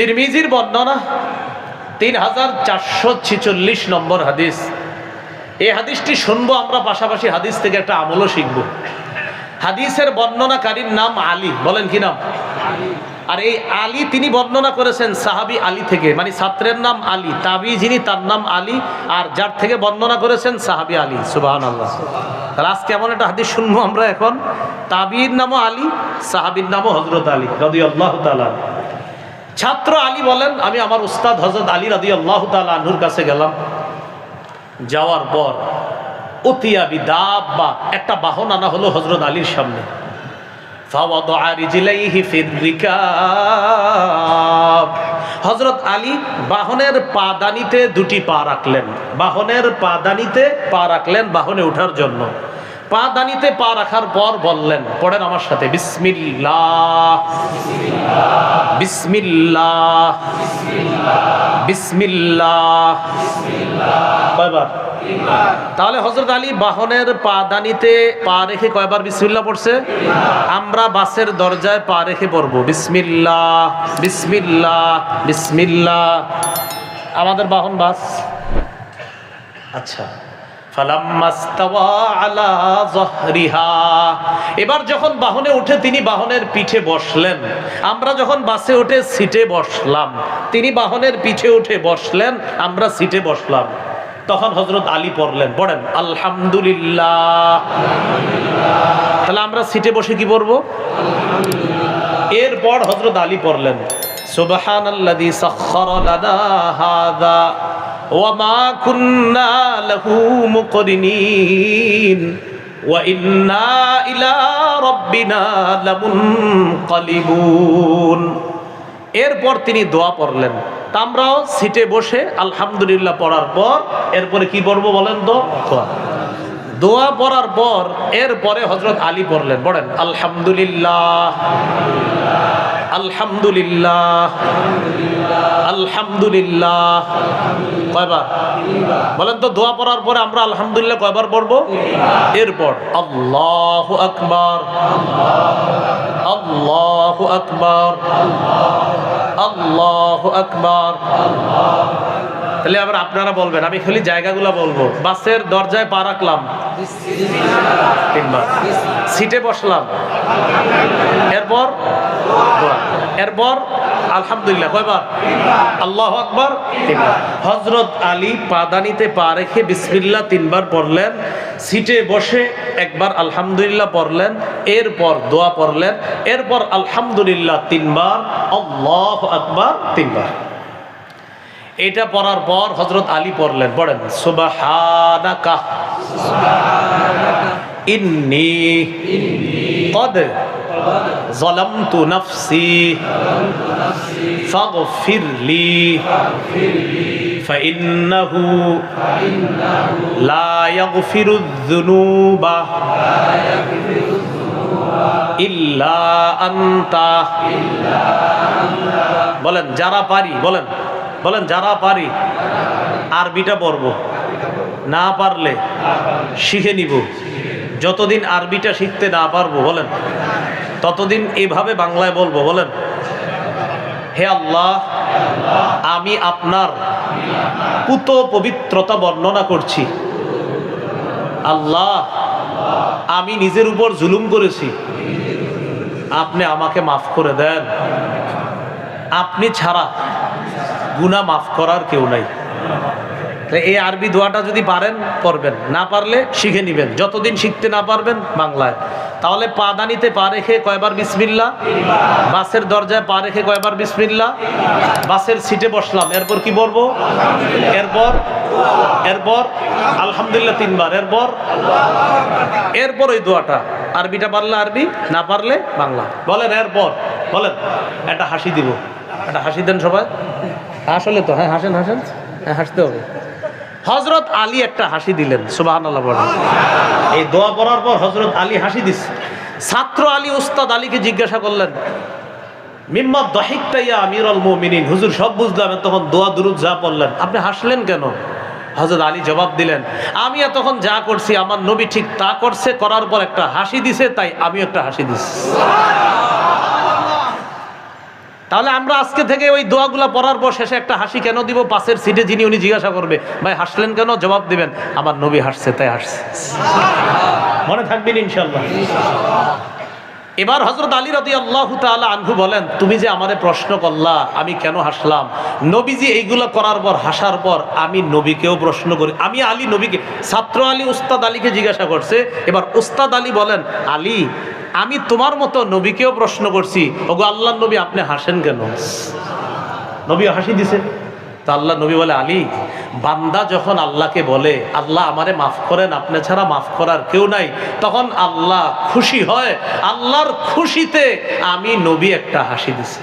তিরমিজির বর্ণনা তিন হাজার চারশো ছিচল্লিশ নম্বর হাদিস। এই হাদিসটি শুনব, আমরা পাশাপাশি হাদিস থেকে একটা আমলও শিখব। হাদিসের বর্ণনাকারীর নাম আলী, বলেন কি নাম? আর এই আলী তিনি বর্ণনা করেছেন সাহাবি আলী থেকে মানে ছাত্রের নাম আলী, তাবি যিনি তার নাম আলী, আর যার থেকে বর্ণনা করেছেন সাহাবি আলী সুবাহান আল্লাহ তাহলে আজকে এমন একটা হাদিস শুনব আমরা এখন, তাবির নামও আলী, সাহাবির নামও হজরত আলী রদি আল্লাহ তালা ছাত্র আলী বলেন, আমি আমার উস্তাদ হজরত আলী রাদি আল্লাহ আনহুর কাছে গেলাম। যাওয়ার পর উতিয়াবি দাব বা একটা বাহন আনা হলো হজরত আলীর সামনে। হজরত আলী বাহনের পাদানিতে দুটি পা রাখলেন। বাহনের পাদানিতে পা রাখলেন বাহনে ওঠার জন্য। পা দানিতে পা রাখার পর বললেন, পড়েন আমার সাথে, বিসমিল্লাহ বিসমিল্লাহ বিসমিল্লাহ। কয়বার? তাহলে হজরত আলী বাহনের পা দানিতে পা রেখে কয়বার বিসমিল্লাহ পড়ছে? আমরা বাসের দরজায় পা রেখে পড়ব, বিসমিল্লাহ বিসমিল্লাহ বিসমিল্লাহ। আমাদের বাহন বাস। আচ্ছা। এবার যখন বাহনে উঠে তিনি বাহনের পিঠে বসলেন, আমরা যখন বাসে উঠে সিটে বসলাম, তিনি বাহনের পিঠে উঠে বসলেন, আমরা সিটে বসলাম। তখন হজরত আলী পড়লেন, পড়েন, আলহামদুলিল্লাহ। তাহলে আমরা সিটে বসে কি পড়ব? এরপর হজরত আলী পড়লেন সুবহান আল্লাযী সাখখারা লানা হাযা ওয়া মা কুন্না লাহু মুকরিনিন, ওয়া ইন্না ইলা রাব্বিনা লামুনকালিবুন। এরপর তিনি দোয়া পড়লেন। তা আমরাও সিটে বসে আলহামদুলিল্লাহ পড়ার পর, এরপরে কি পড়ব বলেন তো? দোয়া। দোয়া পড়ার পর, এরপরে হজরত আলী পড়লেন। পড়েন, আলহামদুলিল্লাহ। আলহামদুলিল্লাহ। আলহামদুলিল্লাহ। কয়বার? বলেন তো, দোয়া পড়ার পরে আমরা আলহামদুলিল্লাহ কয়বার পড়ব? এরপর, আল্লাহ আকবার। আল্লাহ আকবার। আল্লাহ আকবার। তাহলে আবার আপনারা বলবেন, আমি খালি জায়গাগুলো বলব। বাসের দরজায় পা রাখলাম। সিটে বসলাম। এরপর। এরপর আলহামদুলিল্লাহ কয়বার? আল্লাহ আকবার। তিনবার। হজরত আলী পাদানিতে পা রেখে বিসমিল্লাহ তিনবার পড়লেন। সিটে বসে একবার আলহামদুলিল্লাহ পড়লেন। এরপর দোয়া পড়লেন। এরপর আলহামদুলিল্লাহ তিনবার আল্লাহ আকবার তিনবার। এটা পড়ার পর হজরত আলী পড়লেন। পড়েন সুবাহানাকা। ইন্নি قد ظلمت نفسي فاغفر لي فإنه لا يغفر الذنوب إلا أنت বলেন যারা পারি বলেন বলেন যারা পারি আরবিটা পড়ব না পারলে শিখে নিব যতদিন আরবিটা শিখতে না পারবো বলেন ততদিন এভাবে বাংলায় বলব, বলেন। হে আল্লাহ, আমি আপনার পুত পবিত্রতা বর্ণনা করছি। আল্লাহ, আমি নিজের উপর জুলুম করেছি। আপনি আমাকে মাফ করে দেন। আপনি ছাড়া গুনাহ মাফ করার কেউ নাই। এই আরবি দোয়াটা যদি পারেন, পড়বেন। না পারলে শিখে নেবেন। যতদিন শিখতে না পারবেন, বাংলায়। তাহলে পা দানিতে পা রেখে কয়বার বিসমিল্লা? বাসের দরজায় পা রেখে কয়বার বিসমিল্লা? বাসের সিটে বসলাম। এরপর কি বলব? এরপর এরপর, আলহামদুলিল্লাহ তিনবার। এরপর এরপর ওই দোয়াটা। আরবিটা পারলে আরবি, না পারলে বাংলা। বলেন, এরপর। বলেন, একটা হাসি দিব। একটা হাসি দেন সবাই। আসলে তো হ্যাঁ হাসেন হাসেন। হ্যাঁ হাসতে হবে। হজরত আলী একটা হাসি দিলেন সুবাহান আল্লাহ বলেন। এই দোয়া পড়ার পর হজরত আলী হাসি দিচ্ছে ছাত্র আলী উস্তাদ আলীকে জিজ্ঞাসা করলেন আমির হুজুর সব বুঝলাম, তখন দোয়া যা পড়লেন। আপনি হাসলেন কেন? হজরত আলী জবাব দিলেন, আমি তখন যা করছি, আমার নবী ঠিক তা করছে, করার পর একটা হাসি দিছে, তাই আমি একটা হাসি দিছি। তাহলে আমরা আজকে থেকে ওই দোয়াগুলা পড়ার পর শেষে একটা হাসি কেন দিব? পাশের সিটে যিনি, উনি জিজ্ঞাসা করবে, ভাই, হাসলেন কেন? জবাব দিবেন, আমার নবী হাসছে, তাই হাসছে। মনে থাকবেন ইনশাল্লাহ এবার হজরত আলী রদি আল্লাহ তাআলা আনহু বলেন, তুমি যে আমারে প্রশ্ন করলা, আমি কেন হাসলাম? নবীজি এইগুলো করার পর, হাসার পর আমি নবীকেও প্রশ্ন করি। আমি আলী নবীকে, ছাত্র আলী উস্তাদ আলীকে জিজ্ঞাসা করছে। এবার উস্তাদ আলী বলেন, আলী আমি তোমার মতো নবীকেও প্রশ্ন করছি, ওগো আল্লাহ নবী আপনি হাসেন কেন? নবী হাসি দিছে। তা আল্লাহ নবী বলে, আলী, বান্দা যখন আল্লাহকে বলে, আল্লাহ আমারে মাফ করেন, আপনি ছাড়া মাফ করার কেউ নাই, তখন আল্লাহ খুশি হয়। আল্লাহর খুশিতে আমি নবী একটা হাসি দিছি।